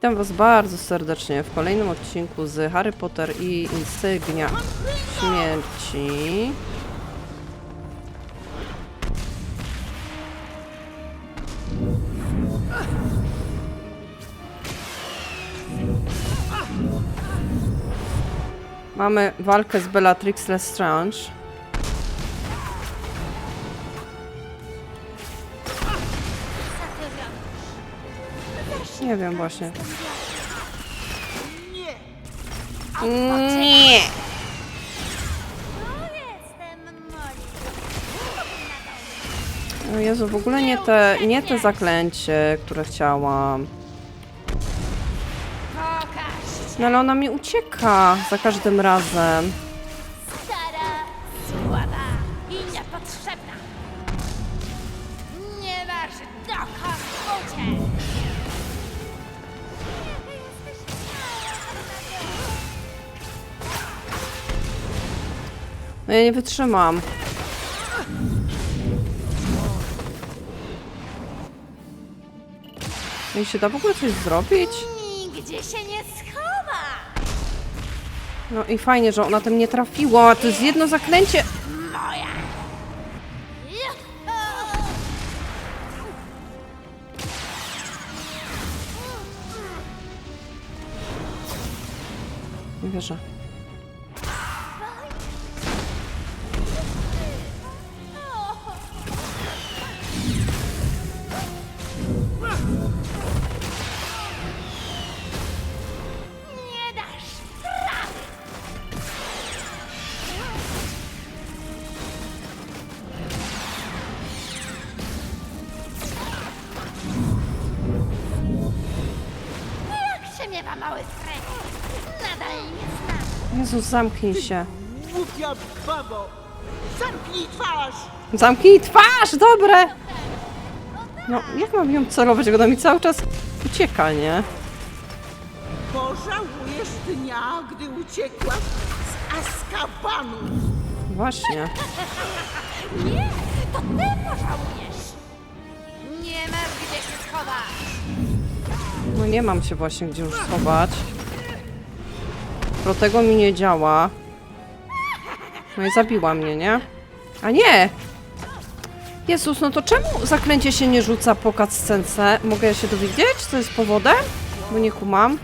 Witam Was bardzo serdecznie w kolejnym odcinku z Harry Potter i Insygnia Śmierci. Mamy walkę z Bellatrix Lestrange. Nie wiem właśnie. Nie! O Jezu, w ogóle nie te, nie te zaklęcie, które chciałam. No ale ona mi ucieka za każdym razem. No ja nie wytrzymam. No i się da w ogóle coś zrobić? Nigdzie się nie schowa. No i fajnie, że ona tym nie trafiła. To jest jedno zaklęcie. Moja. Juhu! Nie wierzę. Zamknij się. Głupia babo! Zamknij twarz! Zamknij twarz, dobre! No, jak mam ją celować, jak ona mi cały czas ucieka, nie? Pożałujesz dnia, gdy uciekłaś z Azkabanu! Właśnie. Nie, to ty pożałujesz. Nie masz gdzie się schować. No nie mam się właśnie gdzie już schować. Protego mi nie działa. No i zabiła mnie, nie? A nie! Jezus, no to czemu zaklęcie się nie rzuca po cutscence? Mogę się dowiedzieć, co jest powodem? Bo nie kumam.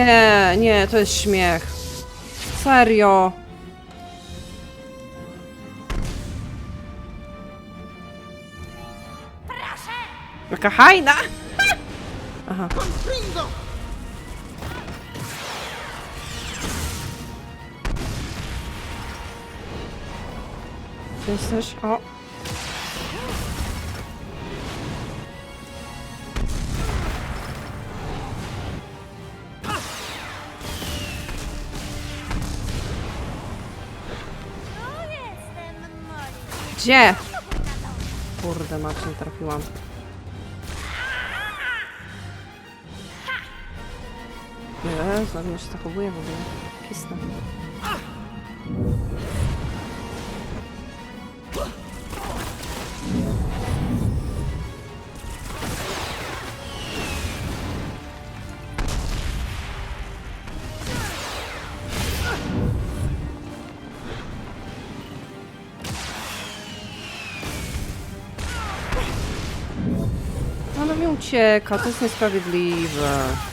Nie, nie, to jest śmiech. Serio. Jaka hajna! Aha. Jesteś? O. Gdzie? Kurde, mać nie trafiłam. Jezu, jak się zachowuje w ogóle. Kisnę. Ucieka, to jest niesprawiedliwe.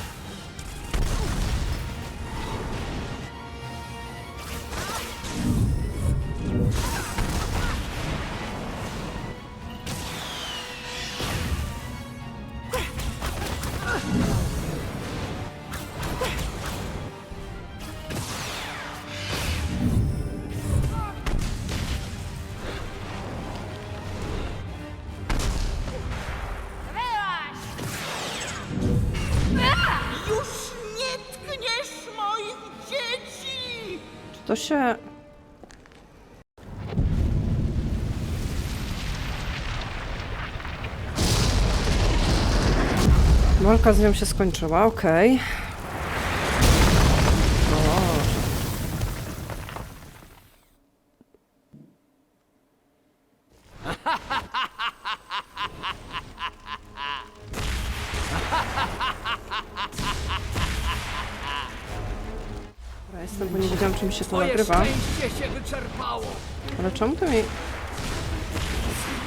Się... Walka z nią się skończyła, okej. Boże. Się to Twoje nagrywa. szczęście się wyczerpało. Ale czemu to mi...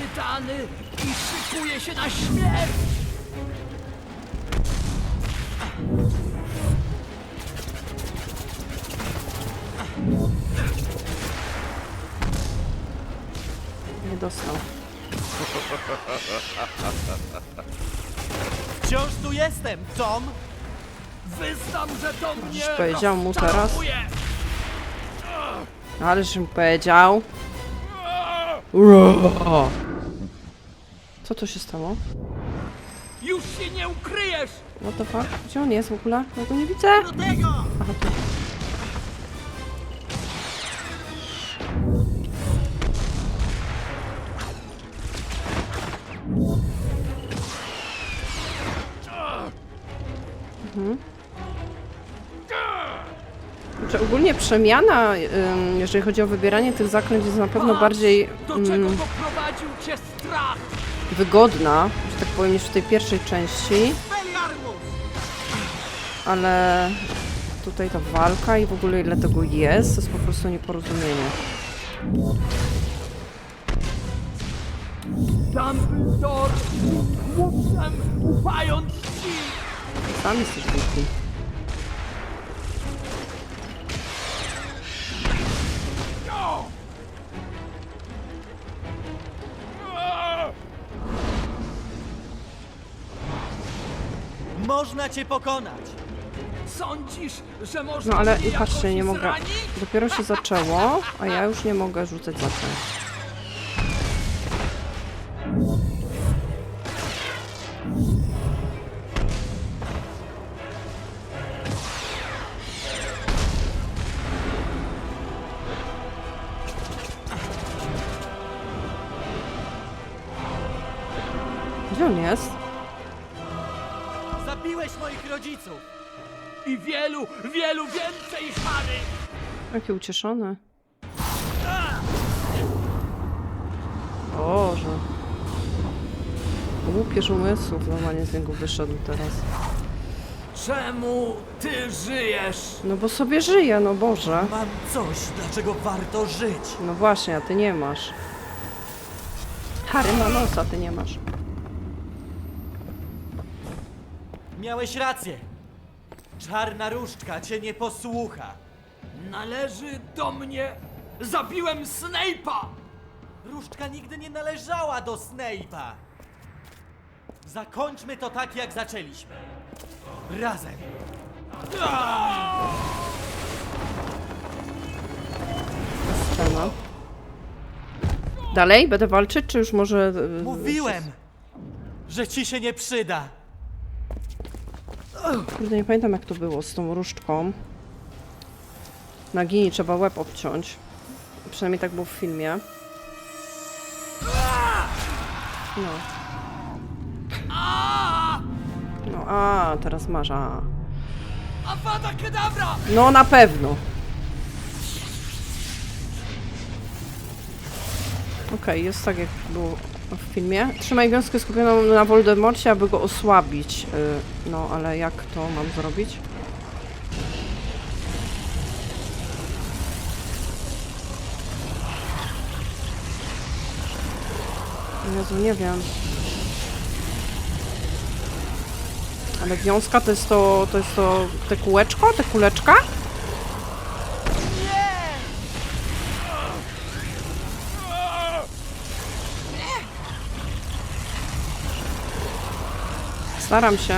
Wydany i szykuje się na śmierć. nie dostał? Wciąż tu jestem, Tom! Wyznam, że to mnie powiedział mu teraz? rozczarowuje. Ależ mi powiedział. Uro. Co tu się stało? Już się nie ukryjesz. What the fuck? Gdzie on jest w ogóle? Ja go nie widzę. Do tego! Aha, tu. Ogólnie przemiana, jeżeli chodzi o wybieranie tych zaklęć, jest na pewno bardziej mm, wygodna, że tak powiem, niż w tej pierwszej części. Ale tutaj ta walka i w ogóle ile tego jest, to jest po prostu nieporozumienie. Dumbledore głupcem ufając ci. Sam jesteś głupi. Można cię pokonać! Sądzisz, że można No ale mnie i patrzcie, jakoś nie mogę. zranić? Dopiero się zaczęło, a ja już nie mogę rzucać zaklęć. Gdzie on jest? Rodziców! I wielu, wielu więcej, Harry! Jaki ucieszony. Boże. Łupież umysłów normalnie z niego wyszedł teraz. Czemu ty żyjesz? No bo sobie żyje, no Boże. Mam coś, dlaczego warto żyć! No właśnie, a ty nie masz. Harry ma nos, a ty nie masz. Miałeś rację! Czarna różdżka cię nie posłucha! Należy do mnie. Zabiłem Snape'a! Różdżka nigdy nie należała do Snape'a! Zakończmy to tak, jak zaczęliśmy. Razem! Scena. Dalej? Będę walczyć, czy już może... y, Mówiłem, że ci się nie przyda! Kurde, nie pamiętam jak to było z tą różdżką. Na gini trzeba łeb obciąć. Przynajmniej tak było w filmie. No. No, a, teraz masz, a. No, na pewno. Okej, jest tak jak było w filmie. Trzymaj gąskę skupioną na Voldemorcie, aby go osłabić. Y, No, ale jak to mam zrobić? Jezu, nie wiem. Ale wiązka to jest to, to jest to, te kółeczko, te kuleczka? Staram się.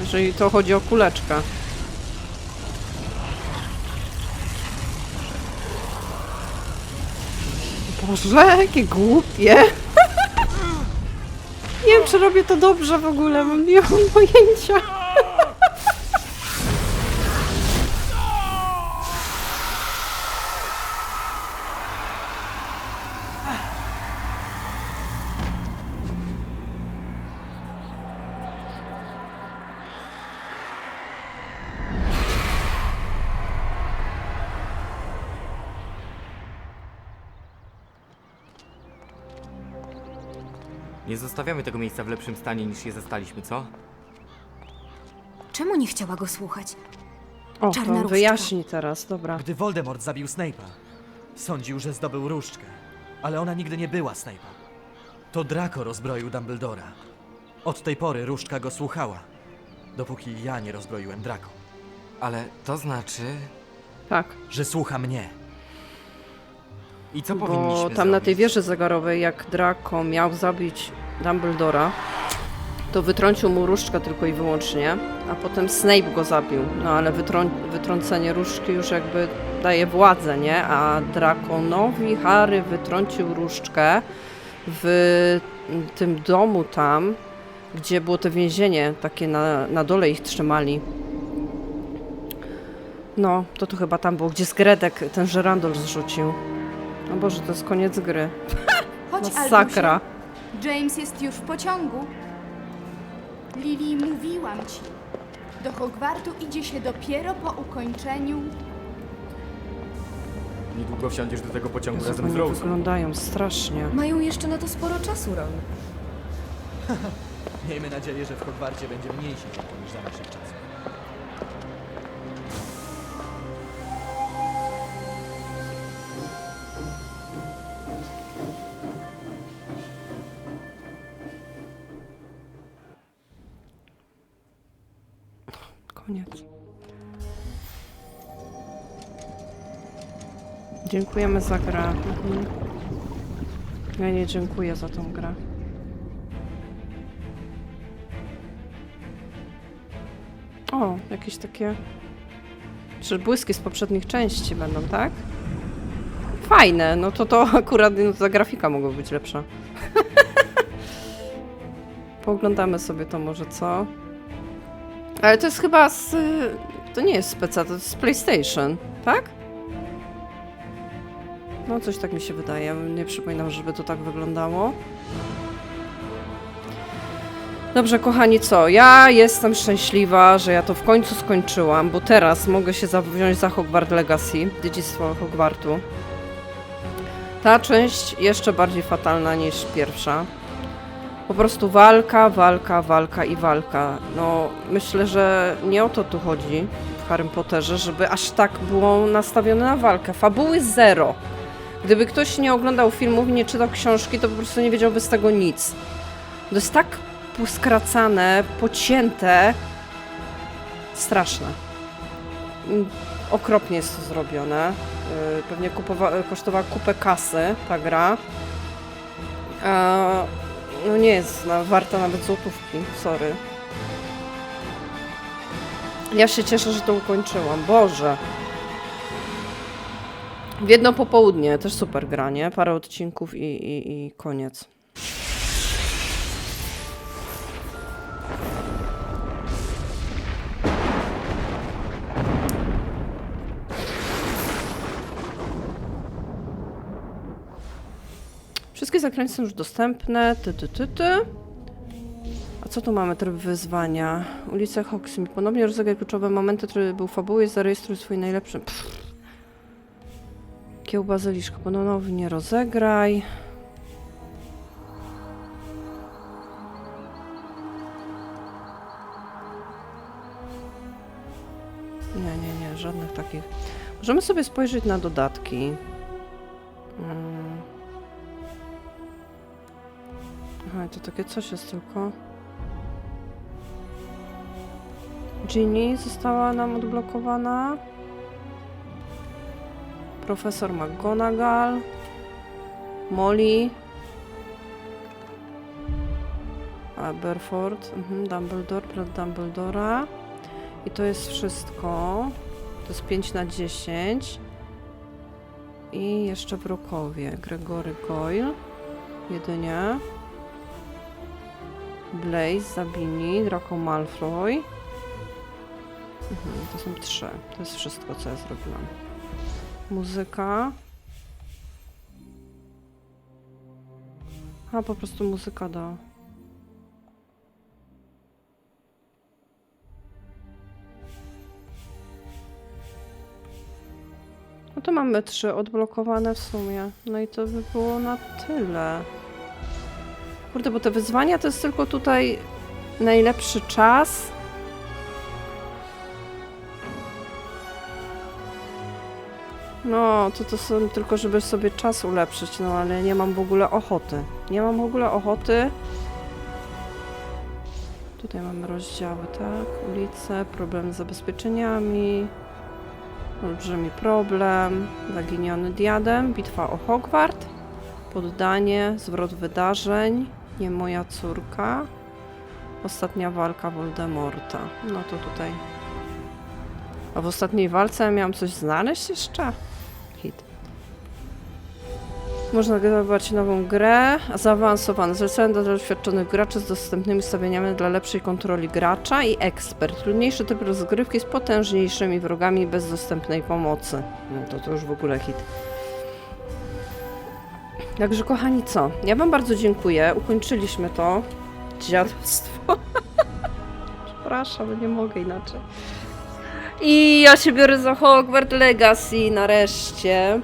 Jeżeli to chodzi o kuleczkę. Boże, jakie głupie. Nie wiem, czy robię to dobrze w ogóle, bo nie mam pojęcia. Nie zostawiamy tego miejsca w lepszym stanie niż je zastaliśmy, co? Czemu nie chciała go słuchać? O, Czarna to różdżka. wyjaśni teraz, dobra. Gdy Voldemort zabił Snape'a, sądził, że zdobył różdżkę. Ale ona nigdy nie była Snape'a. To Draco rozbroił Dumbledora. Od tej pory różdżka go słuchała. Dopóki ja nie rozbroiłem Draco. Ale to znaczy... Tak, Że słucha mnie. I co powinniśmy bo tam na tej zrobić? wieży zegarowej, jak Draco miał zabić Dumbledora, to wytrącił mu różdżkę tylko i wyłącznie, a potem Snape go zabił. No ale wytrą wytrącenie różdżki już jakby daje władzę, nie? A Draconowi Harry wytrącił różdżkę w tym domu tam, gdzie było to więzienie, takie na, na dole ich trzymali. No, to tu chyba tam było, gdzie Zgredek ten żerandol zrzucił. O Boże, to jest koniec gry. Chodź, Masakra. Albusie. James jest już w pociągu. Lili, mówiłam ci. Do Hogwartu idzie się dopiero po ukończeniu. Niedługo wsiądziesz do tego pociągu Jezu, razem z oni Rose. wyglądają strasznie. Mają jeszcze na to sporo czasu, Ron. Miejmy nadzieję, że w Hogwarcie będzie mniej się niż za naszych czasów. Dziękujemy za grę. Mhm. Ja nie dziękuję za tą grę. O, jakieś takie... Czy błyski z poprzednich części będą, tak? Fajne, no to to akurat no, ta grafika mogła być lepsza. Pooglądamy sobie to może, co? Ale to jest chyba z... To nie jest speca, to jest z PlayStation, tak? No coś tak mi się wydaje. Nie przypominam, żeby to tak wyglądało. Dobrze, kochani, co? Ja jestem szczęśliwa, że ja to w końcu skończyłam, bo teraz mogę się wziąć za Hogwart Legacy, dziedzictwo Hogwartu. Ta część jeszcze bardziej fatalna niż pierwsza. Po prostu walka, walka, walka i walka. No, myślę, że nie o to tu chodzi w Harrym Potterze, żeby aż tak było nastawione na walkę. Fabuły zero. Gdyby ktoś nie oglądał filmów nie czytał książki, to po prostu nie wiedziałby z tego nic. To jest tak poskracane, pocięte. Straszne. Mm, Okropnie jest to zrobione. Yy, Pewnie kupowa- kosztowała kupę kasy ta gra. A, no nie jest warta nawet złotówki, sorry. Ja się cieszę, że to ukończyłam. Boże. W jedno popołudnie, też super granie, parę odcinków i, i, i koniec. Wszystkie zakręty są już dostępne. Ty, ty, ty, ty. A co tu mamy? Tryb wyzwania. Ulica Hogsmeade. Ponownie rozegraj kluczowe momenty trybu fabuły. Zarejestruj swój najlepszy... Pff. Kieł bazyliszka. Ponownie rozegraj. Nie, nie, nie. Żadnych takich. Możemy sobie spojrzeć na dodatki. Mm. Aha, to takie coś jest tylko. Ginny została nam odblokowana. Profesor McGonagall. Molly. Aberford. Mhm, Dumbledore, brat Dumbledora. I to jest wszystko. To jest 5 na 10. I jeszcze w. Gregory Goyle. Jedynie. Blaze, Zabini, Draco Malfoy. Mhm, to są trzy. To jest wszystko, co ja zrobiłam. Muzyka. A, po prostu muzyka do... No to mamy trzy odblokowane w sumie. No i to by było na tyle. Kurde, bo te wyzwania to jest tylko tutaj najlepszy czas. No, to to są tylko, żeby sobie czas ulepszyć, no ale nie mam w ogóle ochoty. Nie mam w ogóle ochoty. Tutaj mamy rozdziały, tak? Ulice, problem z zabezpieczeniami. Olbrzymi problem. Zaginiony diadem. Bitwa o Hogwart. Poddanie, zwrot wydarzeń. Nie moja córka. Ostatnia walka Voldemorta. No to tutaj. A w ostatniej walce miałam coś znaleźć jeszcze? Można grywać nową grę, zaawansowane. Zlecałem do doświadczonych graczy z dostępnymi ustawieniami dla lepszej kontroli gracza i ekspert. Trudniejszy typ rozgrywki z potężniejszymi wrogami bez dostępnej pomocy. No to to już w ogóle hit. Także kochani, co? Ja wam bardzo dziękuję. Ukończyliśmy to dziadostwo. Przepraszam, nie mogę inaczej. I ja się biorę za Hogwarts Legacy nareszcie.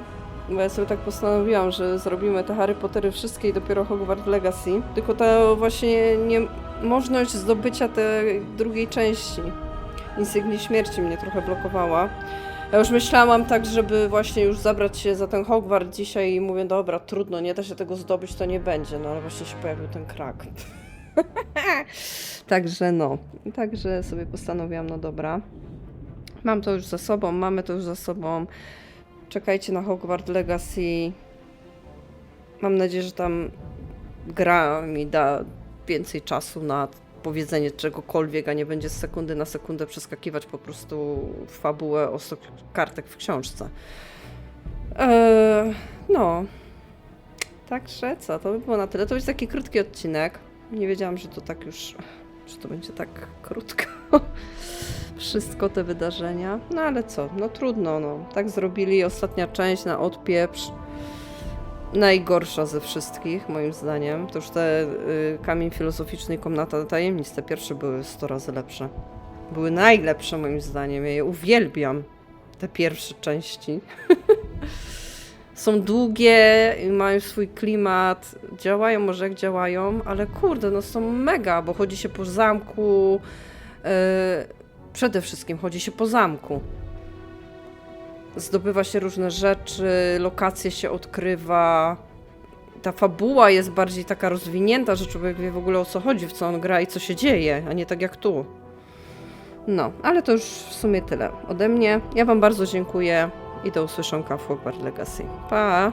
Bo ja sobie tak postanowiłam, że zrobimy te Harry Pottery wszystkie i dopiero Hogwarts Legacy. Tylko ta właśnie niemożność zdobycia tej drugiej części. Insygnii śmierci mnie trochę blokowała. Ja już myślałam tak, żeby właśnie już zabrać się za ten Hogwart dzisiaj i mówię, dobra, trudno, nie da się tego zdobyć, to nie będzie. No ale właśnie się pojawił ten krak. Także no, także sobie postanowiłam, no dobra. Mam to już za sobą, mamy to już za sobą. Czekajcie na Hogwarts Legacy. Mam nadzieję, że tam gra mi da więcej czasu na powiedzenie czegokolwiek, a nie będzie z sekundy na sekundę przeskakiwać po prostu w fabułę o 100 kartek w książce. Eee, no. Także co, to by było na tyle. To jest taki krótki odcinek. Nie wiedziałam, że to tak już, że to będzie tak krótko. Wszystko te wydarzenia. No ale co, no trudno, no. Tak zrobili. Ostatnia część na odpieprz. Najgorsza ze wszystkich, moim zdaniem. To już te y, Kamień Filozoficzny i Komnata Tajemnic, te pierwsze były 100 razy lepsze. Były najlepsze moim zdaniem. Ja je uwielbiam. Te pierwsze części. Są długie, mają swój klimat, działają może jak działają, ale kurde, no są mega, bo chodzi się po zamku. Yy, przede wszystkim chodzi się po zamku. Zdobywa się różne rzeczy, lokacje się odkrywa. Ta fabuła jest bardziej taka rozwinięta, że człowiek wie w ogóle o co chodzi, w co on gra i co się dzieje, a nie tak jak tu. No, ale to już w sumie tyle ode mnie. Ja Wam bardzo dziękuję i do usłyszonka w Hogwarts Legacy. Pa!